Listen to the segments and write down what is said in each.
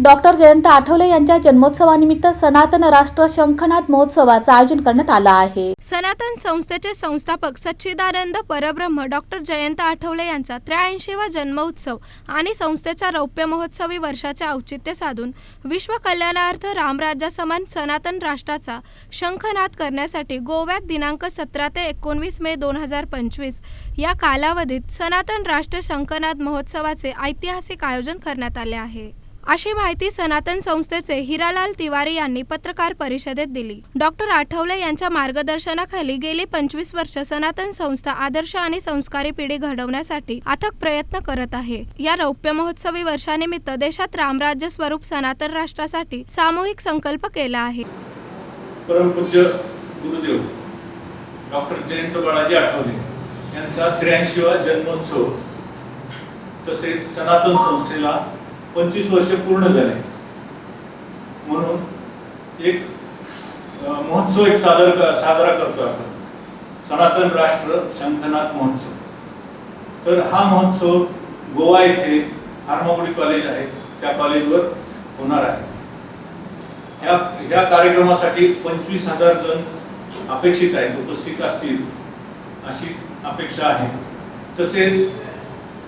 Doctor Jayant Athawale यांच्या जन्मोत्सवानिमित्त सनातन राष्ट्र शंखनाथ महोत्सवाचं आयोजन करण्यात आलं आहे. सनातन संस्थेचे संस्थापक सच्चिदानंद परब्रह्म डॉक्टर जयंत आठवले यांचा त्र्याऐंशीवा जन्मोत्सव आणि संस्थेचा रौप्य महोत्सवी वर्षाचे औचित्य साधून विश्व कल्याणार्थ रामराज्यासमान सनातन राष्ट्राचा शंखनाद करण्यासाठी गोव्यात दिनांक सतरा ते एकोणवीस मे दोन हजार पंचवीस या कालावधीत सनातन राष्ट्र शंखनाद महोत्सवाचे ऐतिहासिक आयोजन करण्यात आले आहे. अशी माहिती सनातन संस्थेचे हिरालाल तिवारी यांनी पत्रकार परिषदेत दिली. डॉक्टर आठवले यांच्या मार्गदर्शनाखाली गेली पंचवीस वर्ष सनातन संस्था आदर्श आणि संस्कारी पिढी घडवण्यासाठी अथक प्रयत्न करत आहे. या रौप्य महोत्सवी वर्षानिमित्त देशात रामराज्य स्वरूप सनातन राष्ट्रासाठी सामूहिक संकल्प केला आहे. परमपूज्य गुरुदेव डॉक्टर जयंत बाळाजी आठवले यांचा त्र्याऐंशीवा जन्मोत्सव तसेच सनातन संस्थेला पंचवीस वर्ष पूर्ण झाले. म्हणून एक महोत्सव एक सादर साजरा करतो आपण. सनातन राष्ट्र शंखनाथ महोत्सव. तर हा महोत्सव गोवा येथे हार्मागुडी कॉलेज आहे. त्या कॉलेजवर होणार आहे. ह्या ह्या कार्यक्रमासाठी पंचवीस हजार जण अपेक्षित आहेत उपस्थित असतील अशी अपेक्षा आहे. तसेच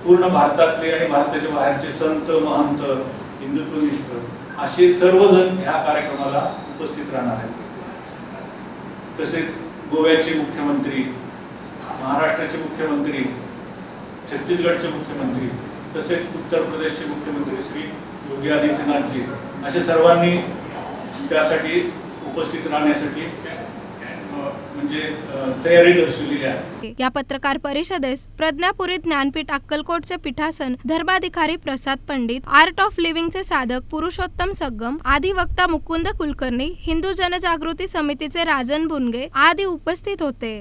पूर्ण भारतातले आणि भारताच्या बाहेरचे संत महंत हिंदुत्वनिष्ठ असे सर्वजण ह्या कार्यक्रमाला उपस्थित राहणार आहेत. तसेच गोव्याचे मुख्यमंत्री महाराष्ट्राचे मुख्यमंत्री छत्तीसगडचे मुख्यमंत्री तसेच उत्तर प्रदेशचे मुख्यमंत्री श्री योगी आदित्यनाथजी अशा सर्वांनी त्यासाठी उपस्थित राहण्यासाठी म्हणजे तयारी दर्शवलेली आहे. या पत्रकार परिषदेस प्रज्ञापुरी ज्ञानपीठ अक्कलकोटचे पीठासन धर्माधिकारी प्रसाद पंडित आर्ट ऑफ लिव्हिंगचे साधक पुरुषोत्तम सग्गम आदी वक्ता मुकुंद कुलकर्णी हिंदू जनजागृती समितीचे राजन बुनगे आदी उपस्थित होते.